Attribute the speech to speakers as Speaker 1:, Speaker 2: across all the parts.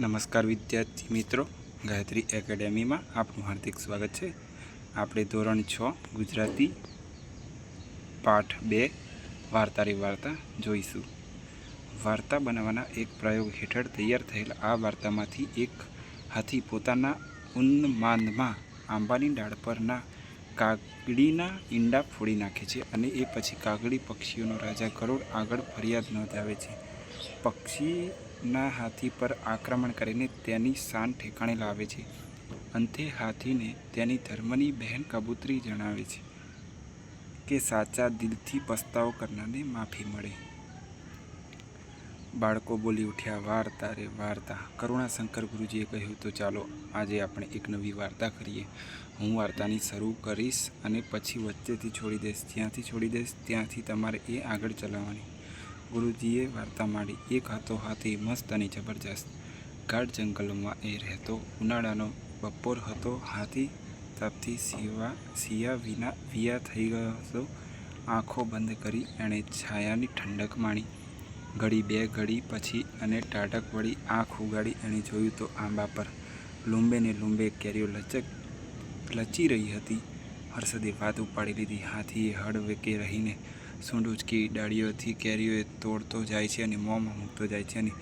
Speaker 1: નમસ્કાર વિદ્યાર્થી મિત્રો. ગાયત્રી એકેડેમીમાં આપનું હાર્દિક સ્વાગત છે. આપણે ધોરણ છ, ગુજરાતી પાઠ બે વાર્તારી વાર્તા જોઈશું. વાર્તા બનાવવાના એક પ્રયોગ હેઠળ તૈયાર થયેલ આ વાર્તામાંથી એક હાથી પોતાના ઉન્માદમાં આંબાની ડાળ પરના કાગડીના ઈંડા ફોડી નાખે છે અને એ પછી કાગડી પક્ષીઓનો રાજા કરોડ આગળ ફરિયાદ નોંધાવે છે. પક્ષીના હાથી પર આક્રમણ કરીને તેની શાન ઠેકાણે લાવે છે. અંતે હાથીને તેની ધર્મની બહેન કબૂતરી જણાવે છે કે સાચા દિલથી પસ્તાવો કરનારને માફી મળે. બાળકો બોલી ઉઠ્યા, વાર્તા રે, વાર્તા. કરુણાશંકર ગુરુજીએ કહ્યું, તો ચાલો, આજે આપણે એક નવી વાર્તા કરીએ. હું વાર્તાની શરૂ કરીશ અને પછી વચ્ચેથી છોડી દઈશ, જ્યાંથી છોડી દઈશ, ત્યાંથી તમારે એ આગળ ચલાવવાની. ગુરુજીએ વાર્તા માંડી. એક હતો હાથી મસ્ત અને જબરજસ્ત. ગાઢ જંગલમાં એ રહેતો. ઉનાળાનો બપોર હતો. હાથી તાપથી સિવા, સિયા વિના વિયા થઈ ગયો. હતો આંખો બંધ કરી એણે છાયાની ઠંડક માણી. ઘડી બે ઘડી પછી અને ટાટક વળી આંખ ઉગાડી એણે જોયું તો આંબા પર લુંબે ને લુંબે કેરીઓ લચક, લચી રહી હતી. હર્ષદે વાત ઉપાડી લીધી. હાથીએ હળ વેકે રહીને સૂંઢ ઉચકી ડાળીઓથી કેરીઓ તોડતો જાય છે અને મોંમાં મૂકતો જાય છે અને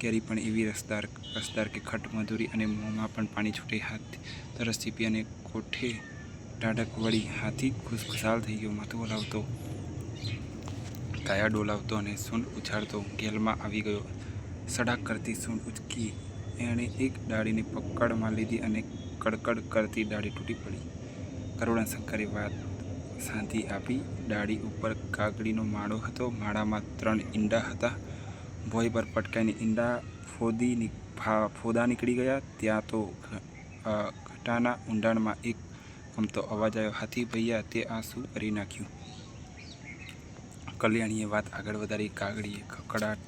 Speaker 1: કેરી પણ એવી રસદાર રસદાર કે ખટ મધુરી અને મોંમાં પણ પાણી છૂટે હાથ તરસ ચીપી અને કોઠે ટાઢક વળી હાથી ખુશખુશાલ થઈ ગયો, માથું હલાવતો કાયા ડોલાવતો અને સૂંઢ ઉછાળતો ગેલમાં આવી ગયો. સડાક કરતી સૂંઢ ઉચકી એણે એક ડાળીને પકડમાં લીધી અને કડકડ કરતી ડાળી તૂટી પડી. કરુણાશંકરે વાત શાંતિ આપી ડાળી ઉપર કાગડીનો માળો હતો. માળામાં ત્રણ ઈંડા હતા. ભોય પર પટકાઈને ઈંડા ફોદી ફોદા નીકળી ગયા. ત્યાં તો ઘટાના ઊંડાણમાં એક ગમતો અવાજ આવ્યો. હાથી ભૈયા, તે આંસુ કરી નાખ્યું? કલ્યાણીએ વાત આગળ વધારી. કાગડીએ કકડાટ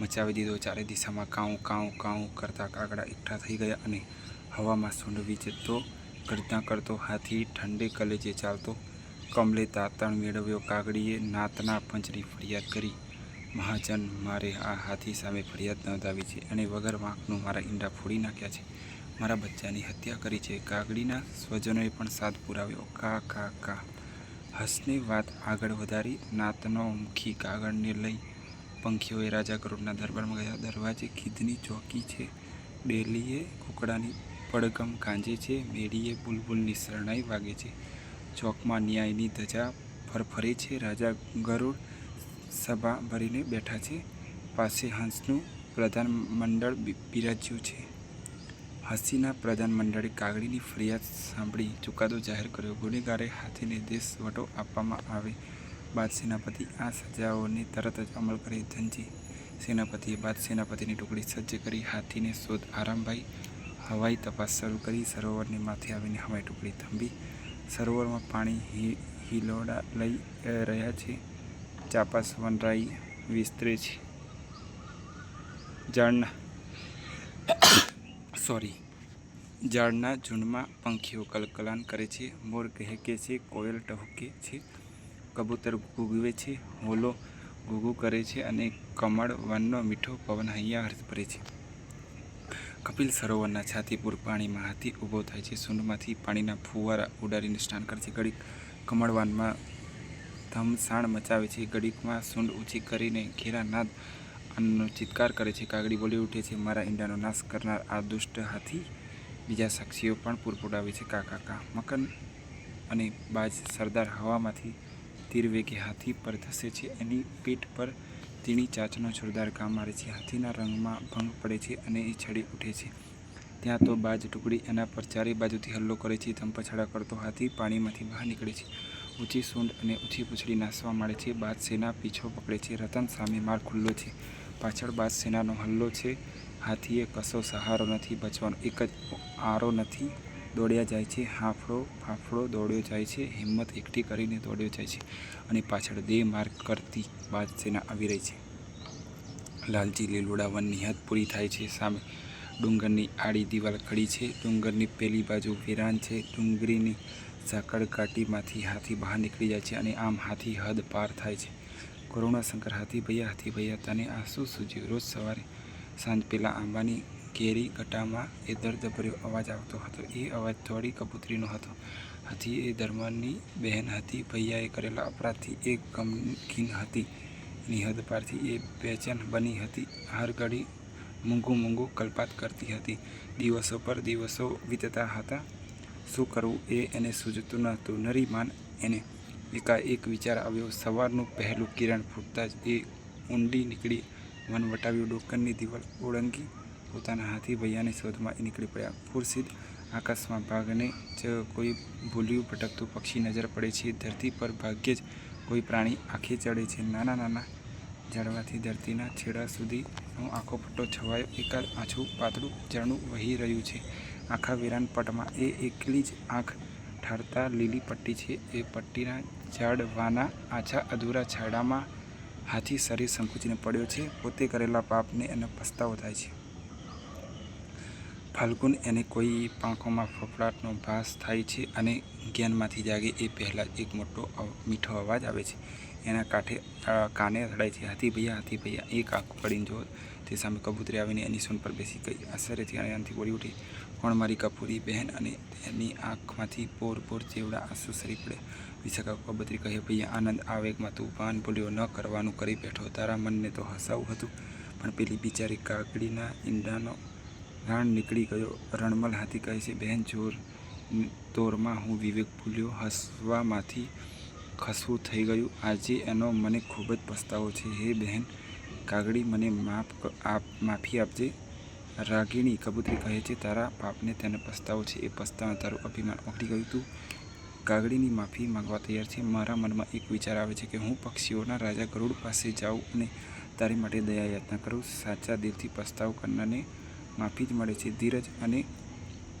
Speaker 1: મચાવી દીધો. ચારે દિશામાં કાઉ કાઉ કાઉ કરતા કાગડા એકઠા થઈ ગયા અને હવામાં સૂંડવી જતો કરતાં કરતો હાથી ઠંડે કલેજે ચાલતો કમલે તાતણ મેળવ્યો કાગડીએ નાતના પંચની ફરિયાદ કરી. મહાજન, મારે આ હાથી સામે ફરિયાદ નોંધાવી છે અને વગર વાંકનું મારા ઈંડા ફોડી નાખ્યા છે. મારા બચ્ચાની હત્યા કરી છે. કાગડીના સ્વજનોએ પણ સાથ પુરાવ્યો. કા કા કા. હસની વાત આગળ વધારી નાતનો મુખી કાગળને લઈ પંખીઓએ રાજા કરોડના દરબારમાં ગયા. દરવાજે કીધની ચોકી છે. ડેલીએ કુકડાની પડગમ કાંજે છે. મેડીએ બુલબુલની શરણાઈ વાગે છે. ચોકમાં ન્યાયની ધજા ફરફરે છે. રાજા ગરુડ સભા ભરીને બેઠા છે. પાસે હંસનું પ્રધાન મંડળ બિરાજ્યું છે. હસીના પ્રધાન મંડળે કાગડીની ફરિયાદ સાંભળી ચુકાદો જાહેર કર્યો. ગુનેગારે હાથીને દેશ વટો આપવામાં આવે. બાદ સેનાપતિ આ સજાઓને તરત જ અમલ કરે. ધનજી સેનાપતિએ બાદ સેનાપતિની ટુકડી સજ્જ કરી. હાથીને શોધ. આરામભાઈ હવાઈ તપાસ શરૂ કરી. સરોવરની માથે આવીને હવાઈ ટુકડી થંભી સરોવરમાં પાણી હિલોડા લઈ રહ્યા છે. ચાપાસ વનરાઈ વિસ્તરે છે. ઝાડના, સોરી, ઝાડના ઝુંડમાં પંખીઓ કલકલાન કરે છે. મોર કહેકે છે, કોયલ ટહુકે છે. કબૂતર ગુગવે છે, હોલો ગુગુ કરે છે અને કમળ વનનો મીઠો પવન હૈયા હર્ષ ભરે છે. કપિલ સરોવરના છાતીપુર પાણીમાં હાથી ઊભો થાય છે. સુંડમાંથી પાણીના ફુવારા ઉડાડીને સ્નાન કરે છે. ઘડીક કમળવાનમાં ધમસાણ મચાવે છે. ઘડીકમાં સુંડ ઊંચી કરીને ઘેરા નાદ અન્નનો ચિત્કાર કરે છે. કાગડી બોલી ઉઠે છે, મારા ઈંડાનો નાશ કરનાર આ દુષ્ટ હાથી બીજા સાક્ષીઓ પણ પૂરપુડાવે છે. કાકા કા. મકન અને બાજ સરદાર હવામાંથી તીર વેગે હાથી પર ધસે છે. એની પીઠ પર તીણી ચાંચનો જોરદાર કામ મારે છે. હાથીના રંગમાં ભંગ પડે છે અને એ છડી ઉઠે છે. ત્યાં તો બાજ ટુકડી એના પર ચારે બાજુથી હલ્લો કરે છે ધંપછાડા કરતો હાથી પાણીમાંથી બહાર નીકળે છે. ઊંચી સૂંઢ અને ઊંચી પૂંછડી નાસવા માંડે છે. બાદ સેના પીછો પકડે છે. રતન સામે માર ખુલ્લો છે. પાછળ બાદ સેનાનો હલ્લો છે. હાથીએ કશો સહારો નથી બચવાનો. એક જ આરો નથી. દોડ્યા જાય છે હાંફળો ફાફડો દોડ્યો જાય છે, હિંમત એકઠી કરીને દોડ્યો જાય છે અને પાછળ દે માર્ગ કરતી બાદ સેના આવી રહી છે. લાલજી લીલુડા વનની હદ પૂરી થાય છે, સામે ડુંગરની આડી દિવાલ ખડી છે, ડુંગરની પેલી બાજુ વિરાન છે, ડુંગરીની ઝાકડ કાટીમાંથી હાથી બહાર નીકળી જાય છે અને આમ હાથી હદ પાર થાય છે. કરુણાશંકર હાથી ભૈયા હાથી ભૈયા, તને આ શું સૂજ્યું. રોજ સવારે સાંજ પહેલાં આંબાની કેરી ગટામાં એ દર્દભર્યો અવાજ આવતો હતો. એ અવાજ થોડી કબૂતરીનો હતો. હતી એ ધર્મની બહેન હતી. ભૈયાએ કરેલા અપરાધથી એ ગમગીન હતી. એની હદ પારથી એ બેચેન બની હતી. હર ઘડી મૂંગું મૂંગું કલ્પાત કરતી હતી. દિવસો પર દિવસો વીતતા હતા. શું કરવું એ એને સૂઝતું ન હતું. નરીમાન એને એકાએક વિચાર આવ્યો. સવારનું પહેલું કિરણ ફૂટતા જ એ ઊંડી નીકળી વન વટાવ્યું ડોકરની દિવાલ ઓળંગી. પોતાના હાથી ભૈયાની શોધમાં એ નીકળી પડ્યા. ફુરસીદ આકાશમાં ભાગને જ કોઈ ભૂલ્યું ભટકતું પક્ષી નજર પડે છે. ધરતી પર ભાગ્યે જ કોઈ પ્રાણી આંખે ચડે છે. નાના નાના ઝાડવાથી ધરતીના છેડા સુધીનો આખો પટ્ટો છવાયો. એકાદ આછું પાતળું ઝરણું વહી રહ્યું છે. આખા વિરાન પટમાં એ એકલી જ આંખ ઠારતા લીલી પટ્ટી છે. એ પટ્ટીના ઝાડવાના આછા અધૂરા છાડામાં હાથી શરીર સંકુચીને પડ્યો છે. પોતે કરેલા પાપને એનો પસ્તાવો થાય છે. ફાલ્ગુન એને કોઈ પાંખોમાં ફફડાટનો ભાસ થાય છે અને જ્ઞાનમાંથી જાગે એ પહેલાં એક મોટો મીઠો અવાજ આવે છે. એના કાંઠે કાને અથડાય છે. હાથી ભૈયા હાથી ભૈયા, એક આંખ પડીને જો તે સામે કબૂતરી આવીને એની સૂન પર બેસી ગઈ. આશ્ચર્યથી અને આનથી બોલી ઉઠી, કોણ મારી કપૂરી બહેન અને તેની આંખમાંથી પોર પોર જેવડા આંસુ સરી પડે? વિશાખા કબૂતરી કહે, ભૈયા, આનંદ આવેગમાં તું ભાન ભૂલ્યો ન કરવાનું કરી બેઠો. તારા મનને તો હસાવું હતું, પણ પેલી બિચારી કાગડીના ઈંડાનો રાણ નીકળી ગયો. રણમલ હાથી કહે છે બહેન જોર તોરમાં હું વિવેક ભૂલ્યો. હસવામાંથી ખસવું થઈ ગયું. આજે એનો મને ખૂબ જ પસ્તાવો છે. હે બહેન કાગડી મને માફ આપ, માફી આપજે. રાગીણી કબૂતરી કહે છે, તારા પાપને તેને પસ્તાવો છે. એ પસ્તાવા તારું અભિમાન ઓગળી ગયું. તું કાગડીની માફી માંગવા તૈયાર છે. મારા મનમાં એક વિચાર આવે છે કે હું પક્ષીઓના રાજા ગરુડ પાસે જાઉં અને તારી માટે દયા યાચના કરું. સાચા દિલથી પસ્તાવ કરનારને માફી જ મળે છે. ધીરજ અને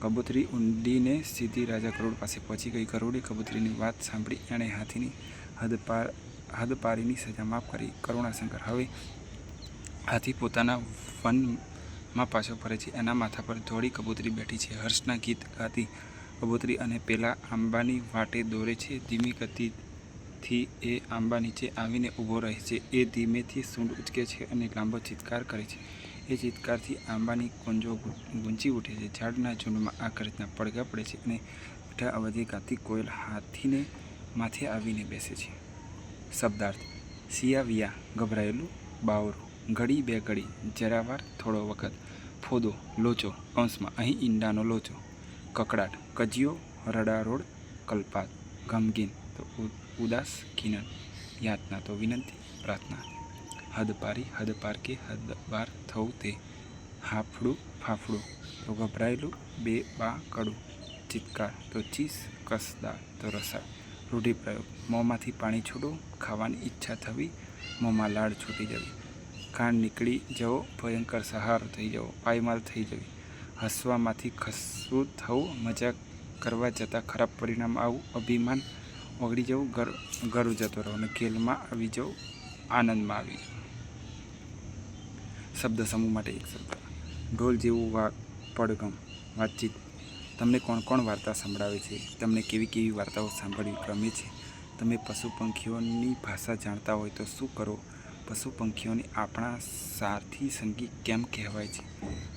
Speaker 1: કબૂતરી ઊંડીને સીધી રાજા કરોડ પાસે પહોંચી ગઈ. કરોડે કબૂતરીની વાત સાંભળી એણે હાથીની હદ પાર પારીની સજા માફ કરી. કરુણાશંકર હવે હાથી પોતાના વનમાં પાછો ફરે છે. એના માથા પર ધોળી કબૂતરી બેઠી છે. હર્ષના ગીત ગાતી કબૂતરી અને પેલા આંબાની વાટે દોરે છે. ધીમી ગતિથી એ આંબા નીચે આવીને ઊભો રહે છે. એ ધીમેથી સૂંઢ ઉચકે છે અને લાંબો ચિત્કાર કરે છે. એ ચિત્કારથી આંબાની કુંજો ગુંજી ઉઠે છે. ઝાડના ઝૂંડમાં રીતના પડઘા પડે છે અને મીઠા અવધિ ગાતી કોયલ હાથીને માથે આવીને બેસે છે. શબ્દાર્થ, સિયાવિયા, ગભરાયેલું બાવરું, ઘડી બે ઘડી જરાવાર થોડો વખત, ફોદો, લોચો, અંશમાં, અહીં ઈંડાનો લોચો, કકડાટ, કજિયો, રડારોડ, કલ્પાત, ગમગીન, તો ઉદાસ કિનન યાતના, તો વિનંતી, પ્રાર્થના. હદપારી હદપાર કે હદબાર થવું તે હાફડું ફાફડું. તો ગભરાયેલું બે બા કડું. ચિત્કાર, તો ચીસ કસદાર તો રસાળ રૂઢિપ્રયોગ, મોંમાંથી પાણી છોડો, ખાવાની ઈચ્છા થવી, મોંમાં લાળ છૂટી જવી. કાન નીકળી જવો, ભયંકર સહારો થઈ જવો, પાયમાલ થઈ જવી. હસવામાંથી ખસવું થવું, મજાક કરવા જતાં ખરાબ પરિણામ આવું, અભિમાન ઓગળી જવું, ઘર ગરુ જતો રહો અને ખેલમાં આવી જવું, આનંદમાં આવી જવું. શબ્દ સમૂહ માટે એક શબ્દ. ઢોલ જેવું વા પડગમ વાતચીત. તમને કોણ કોણ વાર્તા સંભળાવે છે? તમને કેવી કેવી વાર્તાઓ સાંભળવી ગમે છે? તમે પશુ પંખીઓની ભાષા જાણતા હોય તો શું કરો? પશુ પંખીઓને આપણા સારથી સંગી કેમ કહેવાય છે?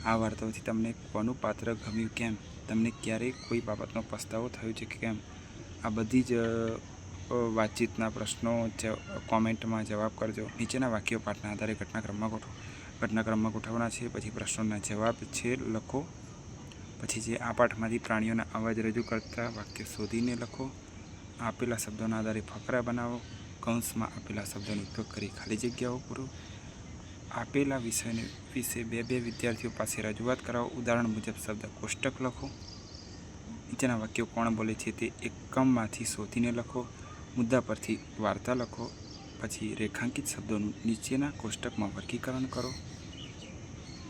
Speaker 1: આ વાર્તાઓથી તમને કોનું પાત્ર ગમ્યું કેમ? તમને ક્યારેય કોઈ બાબતનો પસ્તાવો થયો છે કે કેમ? આ બધી જ વાતચીતના પ્રશ્નો કોમેન્ટમાં જવાબ કરજો. નીચેના વાક્યો પાઠના આધારે ઘટનાક્રમમાં ગોઠવો. ઘટનાક્રમમાં ગોઠવવાના છે, પછી પ્રશ્નોના જવાબ છે, લખો. પછી જે આ પાઠમાંથી પ્રાણીઓના અવાજ રજૂ કરતા વાક્ય શોધીને લખો. આપેલા શબ્દોના આધારે ફકરા બનાવો. કૌંસમાં આપેલા શબ્દોનો ઉપયોગ કરી ખાલી જગ્યાઓ પૂરો. આપેલા વિષયને વિશે બે બે વિદ્યાર્થીઓ પાસે રજૂઆત કરાવો. ઉદાહરણ મુજબ શબ્દ કોષ્ટક લખો. નીચેના વાક્યો કોણ બોલે છે તે એકમમાંથી શોધીને લખો. મુદ્દા પરથી વાર્તા લખો. પછી રેખાંકિત શબ્દોનું નીચેના કોષ્ટકમાં વર્ગીકરણ કરો.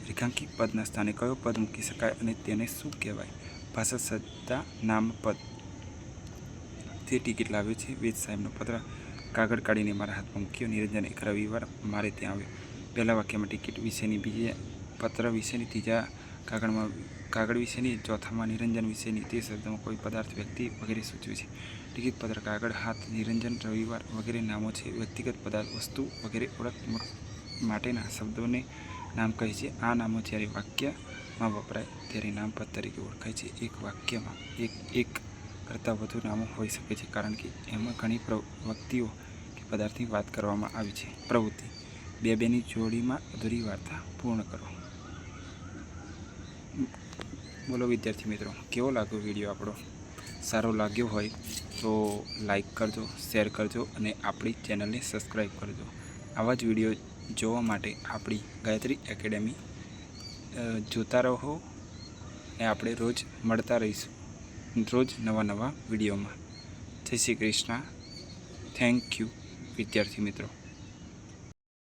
Speaker 1: રેખાંકિત પદના સ્થાને કયો પદ મૂકી શકાય અને તેને શું કહેવાય? ભાષા સત્તા નામ પદ. તે ટિકિટ લાવ્યો છે. વેદ સાહેબનો પત્ર. કાગળ કાઢીને મારા હાથમાં મૂક્યો. નિરંજન એક રવિવાર મારે ત્યાં આવ્યો. પહેલા વાક્યમાં ટિકિટ વિશેની બીજા પત્ર વિશેની ત્રીજા કાગળમાં કાગળ વિશેની ચોથામાં નિરંજન વિશેની તે શબ્દમાં કોઈ પદાર્થ, વ્યક્તિ વગેરે સૂચવે છે. ટિકિટ પત્ર કાગળ હાથ નિરંજન રવિવાર વગેરે નામો છે. વ્યક્તિગત પદાર્થ, વસ્તુ વગેરે ઓળખ માટેના શબ્દોને નામ કહે છે. આ નામો જ્યારે વાક્યમાં વપરાય ત્યારે નામપદ તરીકે ઓળખાય છે. એક વાક્યમાં એક એક કરતાં વધુ નામો હોઈ શકે છે, કારણ કે એમાં ઘણી વ્યક્તિઓ કે પદાર્થની વાત કરવામાં આવી છે. પ્રવૃત્તિ. બે બેની જોડીમાં અધૂરી વાર્તા પૂર્ણ કરો. બોલો વિદ્યાર્થી મિત્રો, કેવો લાગ્યો વીડિયો આપણો? સારો લાગ્યો હોય તો લાઈક કરજો, શેર કરજો અને આપણી ચેનલને સબસ્ક્રાઈબ કરજો. આવા જ વીડિયો જોવા માટે આપણી ગાયત્રી એકેડેમી જોતા રહો ને આપણે રોજ મળતા રહીશું. રોજ નવા નવા વિડીયોમાં. જય શ્રી કૃષ્ણ. થેન્ક યુ, વિદ્યાર્થી મિત્રો.